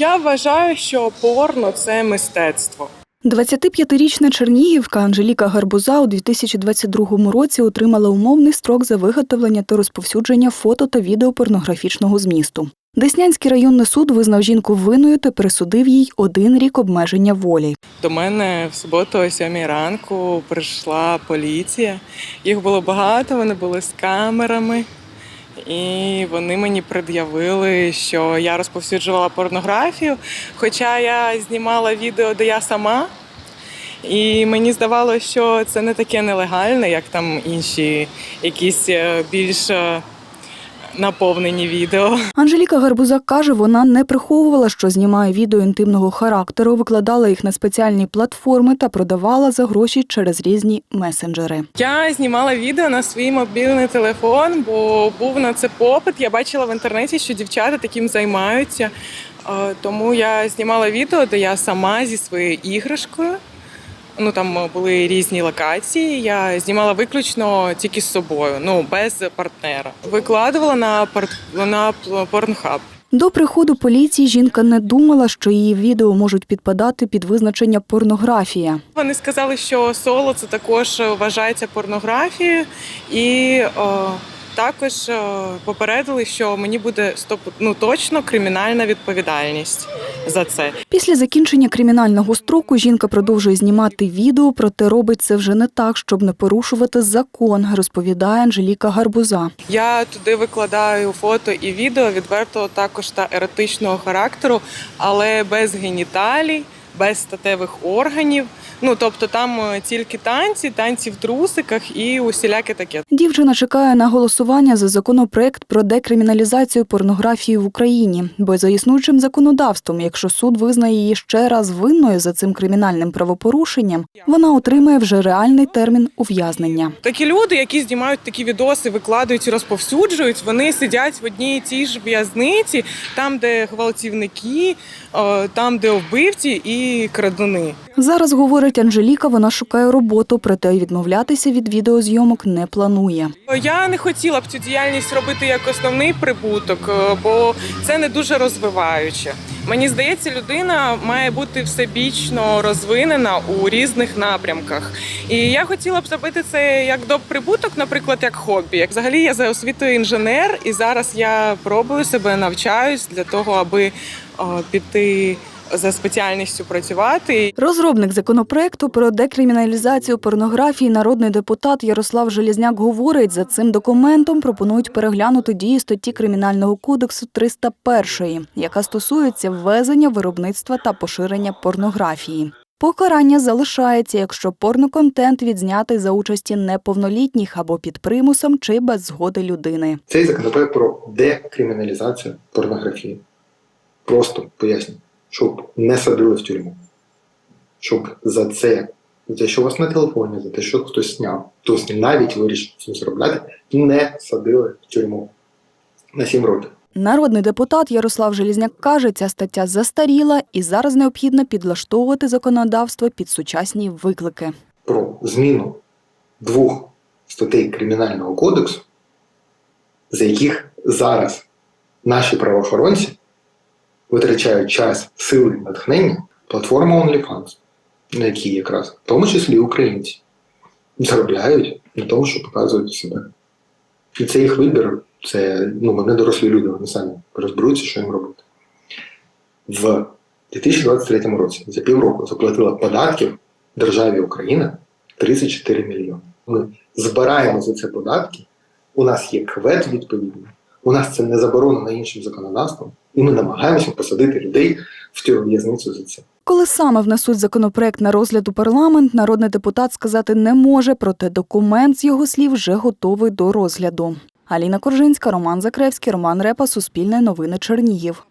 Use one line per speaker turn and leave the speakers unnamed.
Я вважаю, що порно це мистецтво.
25-річна чернігівка Анжеліка Гарбуза у 2022 році отримала умовний строк за виготовлення та розповсюдження фото та відео порнографічного змісту. Деснянський районний суд визнав жінку винною та присудив їй один рік обмеження волі.
До мене в суботу о 7 ранку прийшла поліція. Їх було багато, вони були з камерами. І вони мені пред'явили, що я розповсюджувала порнографію. Хоча я знімала відео, де я сама. І мені здавалося, що це не таке нелегальне, як там інші якісь е, більш е, наповнені відео.
Анжеліка Гарбуза каже, вона не приховувала, що знімає відео інтимного характеру, викладала їх на спеціальні платформи та продавала за гроші через різні месенджери.
Я знімала відео на свій мобільний телефон, бо був на це попит. Я бачила в інтернеті, що дівчата таким займаються. Е, Тому я знімала відео, де я сама зі своєю іграшкою. Ну там були різні локації. Я знімала виключно тільки з собою, ну без партнера. Викладувала на пар... на порнхаб.
До приходу поліції жінка не думала, що її відео можуть підпадати під визначення порнографія.
Вони сказали, що соло це також вважається порнографією, і о, також попередили, що мені буде стоп, ну, точно кримінальна відповідальність за це.
Після закінчення кримінального строку жінка продовжує знімати відео, проте робить це вже не так, щоб не порушувати закон, розповідає Анжеліка Гарбуза.
Я туди викладаю фото і відео відверто також та еротичного характеру, але без геніталій, без статевих органів. Ну тобто там е, тільки танці, танці в трусиках і усіляке таке.
Дівчина чекає на голосування за законопроект про декриміналізацію порнографії в Україні, бо за існуючим законодавством, якщо суд визнає її ще раз винною за цим кримінальним правопорушенням, вона отримає вже реальний термін ув'язнення.
Такі люди, які знімають такі відоси, викладають і розповсюджують, вони сидять в одній і тій ж в'язниці, там, де гвалтівники, е, там, де вбивці і крадуни.
Зараз говорить Анжеліка, вона шукає роботу, проте відмовлятися від відеозйомок не планує.
Я не хотіла б цю діяльність робити як основний прибуток, е, бо це не дуже розвиваюче. Мені здається, людина має бути всебічно розвинена у різних напрямках. І я хотіла б зробити це як до прибуток, наприклад, як хобі. Взагалі я за освітою інженер, і зараз я пробую себе навчаюсь для того, аби о, піти за спеціальністю працювати.
Розробник законопроекту про декриміналізацію порнографії, народний депутат Ярослав Желізняк говорить, за цим документом пропонують переглянути дії статті Кримінального кодексу 301, яка стосується ввезення, виробництва та поширення порнографії. Покарання залишається, якщо порноконтент відзнятий за участі неповнолітніх або під примусом чи без згоди людини.
Цей законопроект про декриміналізацію порнографії. Просто поясню, щоб не садили в тюрму. Щоб за це, за те, що у вас на телефоні, за те, що хтось зняв, хтось навіть вирішив цим заробляти, не садили в тюрму на 7 років.
Народний депутат Ярослав Желізняк каже, ця стаття застаріла і зараз необхідно підлаштовувати законодавство під сучасні виклики.
Про зміну двох статей Кримінального кодексу, за яких зараз наші правоохоронці витрачають час, сили, натхнення, платформа OnlyFans, на якій якраз, в тому числі українці, заробляють на тому, що показують себе. І це їх вибір, це ну, вони дорослі люди, вони самі розберуться, що їм робити. В 2023 році за півроку заплатила податків державі Україна 34 мільйони. Ми збираємо за це податки, у нас є квет відповідний, у нас це не заборонено іншим законодавством, і ми намагаємося посадити людей в цю в'язницю за це.
Коли саме внесуть законопроект на розгляд у парламент, народний депутат сказати не може, проте документ з його слів вже готовий до розгляду. Аліна Коржинська, Роман Закревський, Роман Репа, Суспільне новини Чернігів.